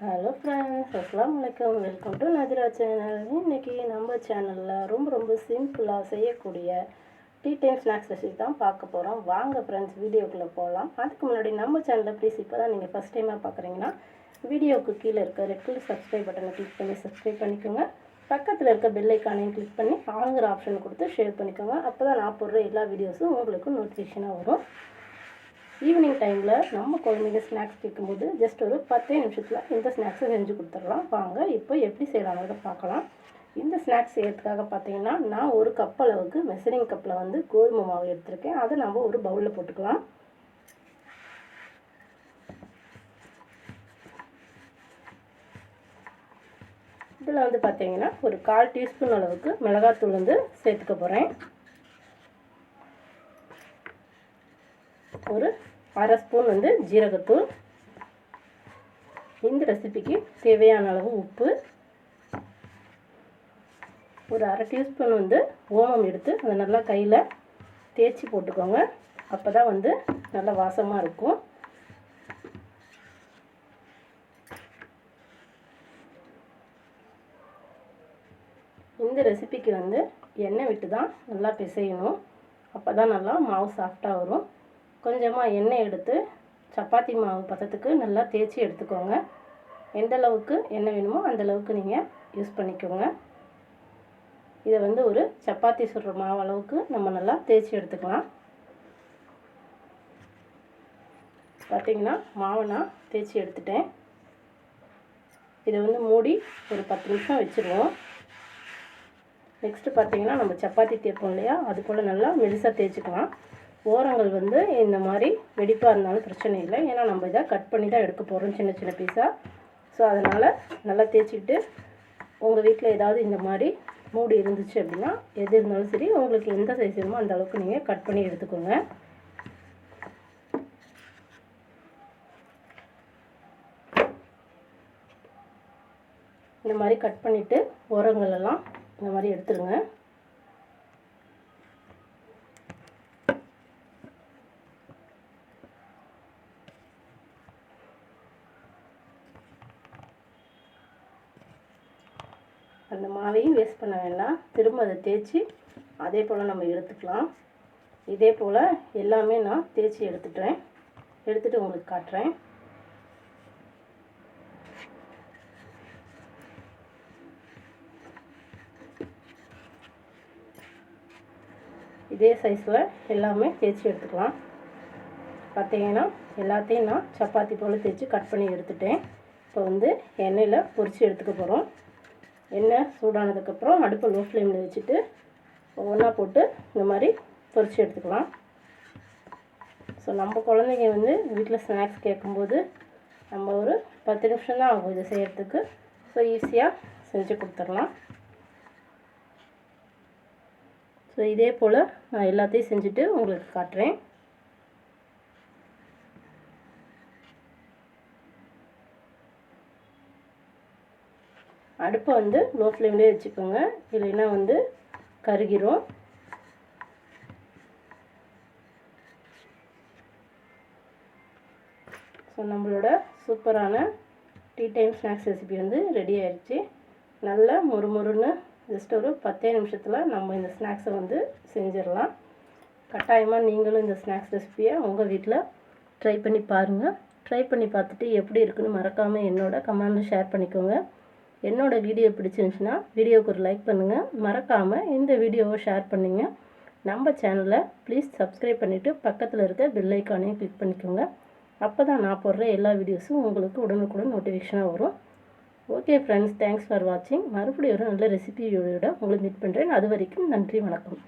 Hello friends அஸ்லாம் வலைக்கம் welcome to Nadira channel இன்றைக்கி நம்ம சேனலில் ரொம்ப ரொம்ப சிம்பிளாக செய்யக்கூடிய டீ டைம் ஸ்நாக்ஸ் ரெசிபி தான் பார்க்க போகிறோம் வாங்க ஃப்ரெண்ட்ஸ் வீடியோக்குள்ளே போகலாம் அதுக்கு முன்னாடி நம்ம சேனலில் ப்ளீஸ் இப்போ தான் நீங்கள் ஃபஸ்ட் டைமாக பார்க்குறீங்கன்னா வீடியோவுக்கு கீழே இருக்க ரெட் கலர் சப்ஸ்கிரைப் பட்டனை கிளிக் பண்ணி சப்ஸ்கிரைப் பண்ணிக்கோங்க. பக்கத்தில் இருக்க பெல்லைக்கானையும் கிளிக் பண்ணி ஆளுங்கிற ஆப்ஷன் கொடுத்து ஷேர் பண்ணிக்கோங்க. அப்போ தான் நான் போடுற எல்லா வீடியோஸும் உங்களுக்கு நோட்டிஃபிகேஷனாக வரும். ஈவினிங் டைமில் நம்ம குழந்தைங்க ஸ்நாக்ஸ் கேட்கும்போது ஜஸ்ட் ஒரு பத்தே நிமிஷத்தில் இந்த ஸ்நாக்ஸை செஞ்சு கொடுத்துடலாம். வாங்க இப்போ எப்படி செய்யலாங்கிறத பார்க்கலாம். இந்த ஸ்நாக்ஸ் செய்யறதுக்காக பார்த்தீங்கன்னா நான் ஒரு கப் அளவுக்கு மெசரிங் கப்பில் வந்து கோதுமை மாவு எடுத்திருக்கேன். அதை நம்ம ஒரு பவுலில் போட்டுக்கலாம். இதில் வந்து பார்த்தீங்கன்னா ஒரு கால் டீஸ்பூன் அளவுக்கு மிளகாத்தூள் வந்து சேர்த்துக்க போகிறேன் ஒரு அரை ஸ்பூன் வந்து ஜீரகத்தூள். இந்த ரெசிபிக்கு தேவையான அளவு உப்பு. ஒரு அரை டீஸ்பூன் வந்து ஓமம் எடுத்து அதை நல்லா கையில் தேய்ச்சி போட்டுக்கோங்க. அப்போ தான் வந்து நல்லா வாசமாக இருக்கும். இந்த ரெசிபிக்கு வந்து எண்ணெய் விட்டு தான் நல்லா பிசையணும். அப்போ தான் நல்லா மாவு சாஃப்டாக வரும். கொஞ்சமாக எண்ணெய் எடுத்து சப்பாத்தி மாவு பதத்துக்கு நல்லா தேய்ச்சி எடுத்துக்கோங்க. எந்த அளவுக்கு எண்ணெய் வேணுமோ அந்த அளவுக்கு நீங்கள் யூஸ் பண்ணிக்கோங்க. இதை வந்து ஒரு சப்பாத்தி சுடுற மாவு அளவுக்கு நம்ம நல்லா தேய்ச்சி எடுத்துக்கலாம். பார்த்திங்கன்னா மாவை நான் தேய்ச்சி எடுத்துட்டேன். இதை வந்து மூடி ஒரு பத்து நிமிஷம் வச்சுருவோம். நெக்ஸ்ட்டு பார்த்திங்கன்னா நம்ம சப்பாத்தி தேய்ப்போம் இல்லையா? அது போல் நல்லா மெலிசாக தேய்ச்சிக்கலாம். ஓரங்கள் வந்து இந்த மாதிரி வெடிப்பாக இருந்தாலும் பிரச்சனை இல்லை. ஏன்னா நம்ம இதை கட் பண்ணி தான் எடுக்க போகிறோம் சின்ன சின்ன பீஸாக ஸோ அதனால் நல்லா தேய்ச்சிக்கிட்டு உங்கள் வீட்டில் ஏதாவது இந்த மாதிரி மூடி இருந்துச்சு அப்படின்னா எது இருந்தாலும் சரி உங்களுக்கு எந்த சைஸ் வேணுமோ அந்த அளவுக்கு நீங்கள் கட் பண்ணி எடுத்துக்கோங்க. இந்த மாதிரி கட் பண்ணிவிட்டு உரங்களெல்லாம் இந்த மாதிரி எடுத்துருங்க. அந்த மாவையும் வேஸ்ட் பண்ண வேண்டாம். திரும்ப அதை தேய்ச்சி அதே போல் நம்ம எடுத்துக்கலாம். இதே போல் எல்லாமே நான் தேய்ச்சி எடுத்துட்டேன். எடுத்துகிட்டு உங்களுக்கு காட்டுறேன். இதே சைஸில் எல்லாமே தேய்ச்சி எடுத்துக்கலாம். பார்த்தீங்கன்னா எல்லாத்தையும் நான் சப்பாத்தி போல் தேய்ச்சி கட் பண்ணி எடுத்துட்டேன். இப்போ வந்து எண்ணெயில் பொரித்து எடுத்துக்க போகிறோம் எண்ணெய் சூடானதுக்கப்புறம் அடுப்பை லோ ஃப்ளேமில் வச்சுட்டு ஒவ்வொன்றா போட்டு இந்த மாதிரி பொரித்து எடுத்துக்கலாம். ஸோ நம்ம குழந்தைங்க வந்து வீட்டில் ஸ்நாக்ஸ் கேட்கும்போது நம்ம ஒரு பத்து நிமிஷம் தான் ஆகும் இதை செய்கிறதுக்கு ஸோ ஈஸியாக செஞ்சு கொடுத்துடலாம். ஸோ இதே போல் நான் எல்லாத்தையும் செஞ்சுட்டு உங்களுக்கு காட்டுறேன். அடுப்பை வந்து லோ ஃப்ளேம்லேயே வச்சுக்கோங்க. இல்லைன்னா வந்து கருகிரும். ஸோ நம்மளோட சூப்பரான டீ டைம் ஸ்நாக்ஸ் ரெசிபி வந்து ரெடி ஆயிடுச்சு. நல்லா மொறுமொறுன்னு ஜஸ்ட் ஒரு பத்தே நிமிஷத்தில் நம்ம இந்த ஸ்நாக்ஸை வந்து செஞ்சிடலாம். கட்டாயமாக நீங்களும் இந்த ஸ்நாக்ஸ் ரெசிபியை உங்கள் வீட்டில் ட்ரை பண்ணி பாருங்கள் ட்ரை பண்ணி பார்த்துட்டு எப்படி இருக்குன்னு மறக்காமல் என்னோட கமெண்டில் ஷேர் பண்ணிக்கோங்க. என்னோடய வீடியோ பிடிச்சிருந்துச்சுன்னா வீடியோவுக்கு ஒரு லைக் பண்ணுங்கள் மறக்காமல் இந்த வீடியோவை ஷேர் பண்ணிங்க. நம்ம சேனலை ப்ளீஸ் சப்ஸ்கிரைப் பண்ணிவிட்டு பக்கத்தில் இருக்க பெல்லைக்கானையும் கிளிக் பண்ணிக்கோங்க. அப்போ தான் நான் போடுற எல்லா வீடியோஸும் உங்களுக்கு உடனுக்குடன் நோட்டிஃபிகேஷனாக வரும். ஓகே ஃப்ரெண்ட்ஸ் தேங்க்ஸ் ஃபார் வாட்சிங் மறுபடியும் ஒரு நல்ல ரெசிபியோட உங்களை மீட் பண்ணுறேன் அது வரைக்கும் நன்றி வணக்கம்.